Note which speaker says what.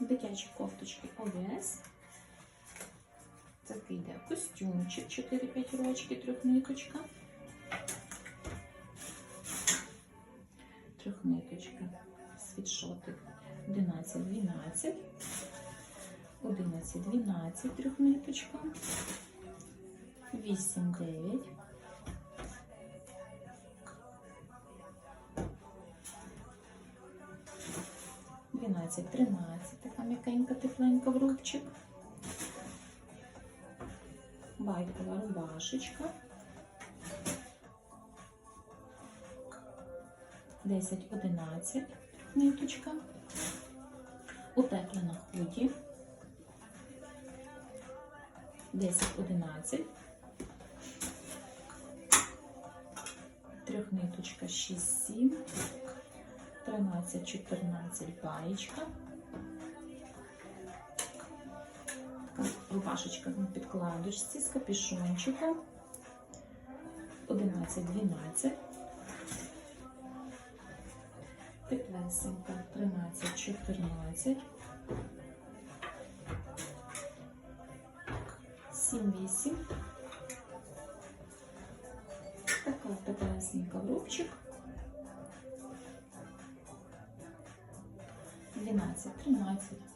Speaker 1: Дитячі кофточки ОВС. Такий йде костюмчик 4-5 рочки, трьохниточка. Трьохниточка. Світшотик 11-12. 11-12 трьохниточка. 8-9. Дванадцять, тринадцять, така м'якенька, тепленька в рубчик. Байкова рубашечка. Десять, одинадцять, ниточка. Утеплена худі. Десять, одинадцять. Трьохниточка, шість, сім. 13-14 баєчка. Така рубашечка на підкладочці з капюшончиком. 11-12. Теплесенька 13-14. 7-8. Така теплесенька в. 12, 13.